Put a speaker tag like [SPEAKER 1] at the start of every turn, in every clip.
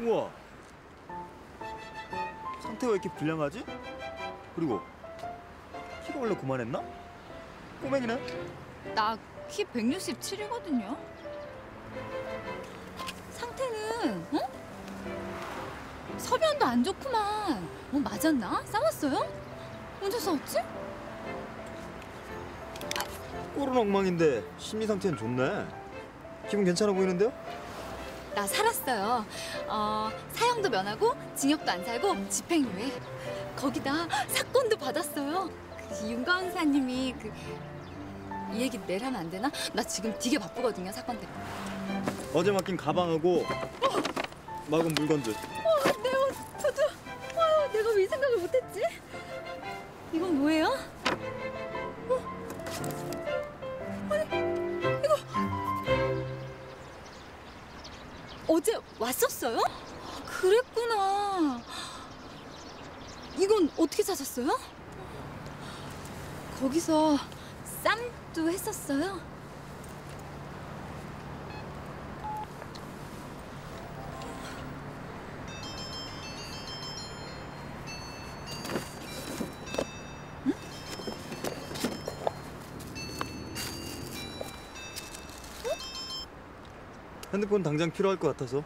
[SPEAKER 1] 우와. 상태가 왜 이렇게 불량하지? 그리고 키가 원래 그만했나? 꼬맹이네.
[SPEAKER 2] 나 키 167이거든요. 상태는 어? 서변도 안 좋구만. 뭐 맞았나? 싸웠어요? 언제 싸웠지?
[SPEAKER 1] 꼴은 엉망인데 심리 상태는 좋네. 기분 괜찮아 보이는데요?
[SPEAKER 2] 나 살았어요. 어, 사형도 면하고 징역도 안 살고 집행유예. 거기다 사건도 받았어요. 그 윤가은 사님이 그 이 얘기 내일 하면 안 되나? 나 지금 되게 바쁘거든요 사건 때문에.
[SPEAKER 1] 어제 맡긴 가방하고 막은 물건들.
[SPEAKER 2] 내 옷, 저도. 아, 내가 왜이 생각을 못했지? 이건 뭐예요? 어제 왔었어요? 아, 그랬구나. 이건 어떻게 찾았어요? 거기서 쌈도 했었어요?
[SPEAKER 1] 핸드폰 당장 필요할 것 같아서.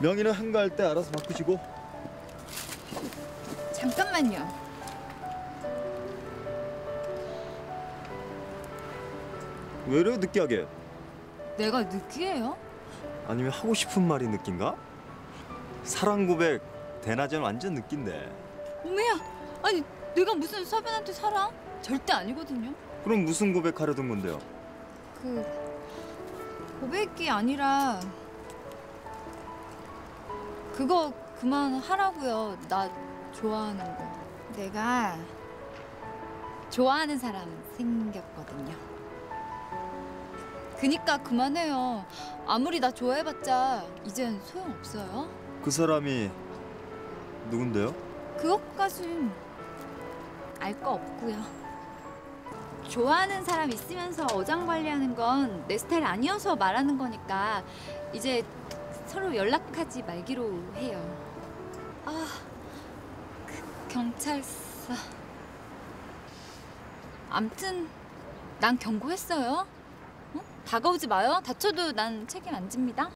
[SPEAKER 1] 명의는 한가할 때 알아서 바꾸시고
[SPEAKER 2] 잠깐만요.
[SPEAKER 1] 왜 이래 느끼하게?
[SPEAKER 2] 내가 느끼해요?
[SPEAKER 1] 아니면 하고 싶은 말이 느낀가? 사랑 고백 대낮엔 완전 느낀데
[SPEAKER 2] 오메야, 아니 내가 무슨 서변한테 사랑? 절대 아니거든요.
[SPEAKER 1] 그럼 무슨 고백하려던 건데요?
[SPEAKER 2] 그 고백이 아니라 그거 그만 하라고요. 나 좋아하는 거. 내가 좋아하는 사람 생겼거든요. 그니까 그만해요. 아무리 나 좋아해봤자 이젠 소용없어요.
[SPEAKER 1] 그 사람이 누군데요?
[SPEAKER 2] 그것까진 알 거 없고요. 좋아하는 사람 있으면서 어장 관리하는 건 내 스타일 아니어서 말하는 거니까 이제 서로 연락하지 말기로 해요. 아, 그 경찰서. 암튼 난 경고했어요. 어? 다가오지 마요. 다쳐도 난 책임 안 집니다.